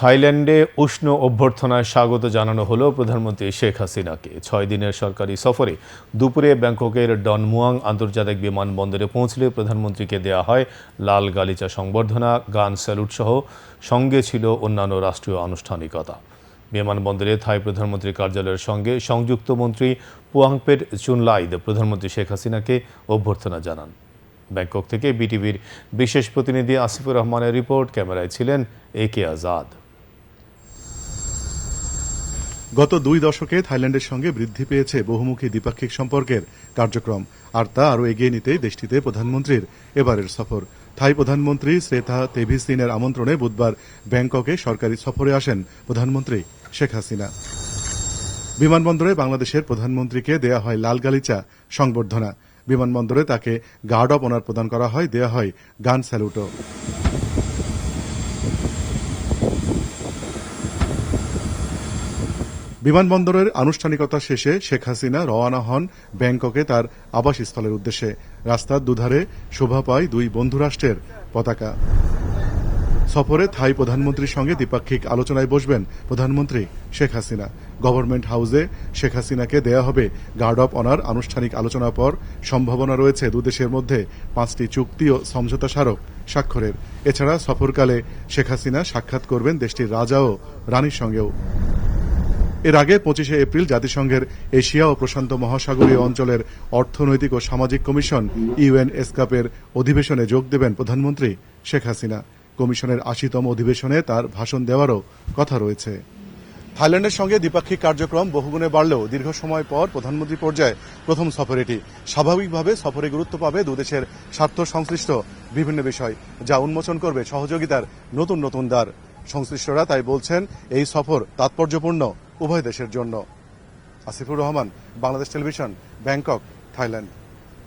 থাইল্যান্ডে উষ্ণ অভ্যর্থনায় স্বাগত জানানো হলো প্রধানমন্ত্রী শেখ হাসিনাকে। ছয় দিনের সরকারি সফরে দুপুরে ব্যাংককের ডনমুয়াং আন্তর্জাতিক বিমানবন্দরে পৌঁছলে প্রধানমন্ত্রীকে দেয়া হয় লাল গালিচা সংবর্ধনা, গান স্যালুট সহ সঙ্গে ছিল অন্যান্য রাষ্ট্রীয় আনুষ্ঠানিকতা। বিমানবন্দরে থাই প্রধানমন্ত্রীর কার্যালয়ের সঙ্গে সংযুক্ত মন্ত্রী পুয়াংপেট চুনলাইদ প্রধানমন্ত্রী শেখ হাসিনাকে অভ্যর্থনা জানান। ব্যাংকক থেকে বিটিভির বিশেষ প্রতিনিধি আসিফুর রহমানের রিপোর্ট, ক্যামেরায় ছিলেন এ কে আজাদ। গত দুই দশকে থাইল্যান্ডের সঙ্গে বৃদ্ধি পেয়েছে বহুমুখী দ্বিপাক্ষিক সম্পর্কের কার্যক্রম, আর তা আরও এগিয়ে নিতে দেশটিতে প্রধানমন্ত্রীর এবারের সফর। থাই প্রধানমন্ত্রী শ্রেথা তেভিসিনের আমন্ত্রণে বুধবার ব্যাংককে সরকারি সফরে আসেন প্রধানমন্ত্রী শেখ হাসিনা। বিমানবন্দরে বাংলাদেশের প্রধানমন্ত্রীকে দেয়া হয় লাল গালিচা, সংবর্ধনা। বিমানবন্দরে তাকে গার্ড অব অনার প্রদান করা হয়, দেয়া হয় গান স্যালুটও। বিমানবন্দরের আনুষ্ঠানিকতা শেষে শেখ হাসিনা রওয়ানা হন ব্যাংককে তার আবাসস্থলের উদ্দেশ্যে। রাস্তার দুধারে শোভা পায় দুই বন্ধুরাষ্ট্রের পতাকা। সফরে থাই প্রধানমন্ত্রীর সঙ্গে দ্বিপাক্ষিক আলোচনায় বসবেন প্রধানমন্ত্রী শেখ হাসিনা। গভর্নমেন্ট হাউসে শেখ হাসিনাকে দেয়া হবে গার্ড অব অনার আনুষ্ঠানিক আলোচনার পর সম্ভাবনা রয়েছে দুদেশের মধ্যে পাঁচটি চুক্তি ও সমঝোতা স্মারক স্বাক্ষরের। এছাড়া সফরকালে শেখ হাসিনা সাক্ষাৎ করবেন দেশটির রাজা ও রানীর সঙ্গেও। এর আগে পঁচিশে এপ্রিল জাতিসংঘের এশিয়া ও প্রশান্ত মহাসাগরীয় অঞ্চলের অর্থনৈতিক ও সামাজিক কমিশন ইউএন এসকাপের অধিবেশনে যোগ দেবেন প্রধানমন্ত্রী শেখ হাসিনা। কমিশনের আশিতম অধিবেশনে তার ভাষণ দেওয়ারও কথা রয়েছে। থাইল্যান্ডের সঙ্গে দ্বিপাক্ষিক কার্যক্রম বহুগুণে বাড়লেও দীর্ঘ সময় পর প্রধানমন্ত্রী পর্যায়ে প্রথম সফর এটি। স্বাভাবিকভাবে সফরে গুরুত্ব পাবে দুদেশের স্বার্থ সংশ্লিষ্ট বিভিন্ন বিষয়, যা উন্মোচন করবে সহযোগিতার নতুন নতুন দ্বার। সংশ্লিষ্টরা তাই বলছেন, এই সফর তাৎপর্যপূর্ণ। উভয় দেশের জন্য। Asifur Rahman Bangladesh television Bangkok Thailand.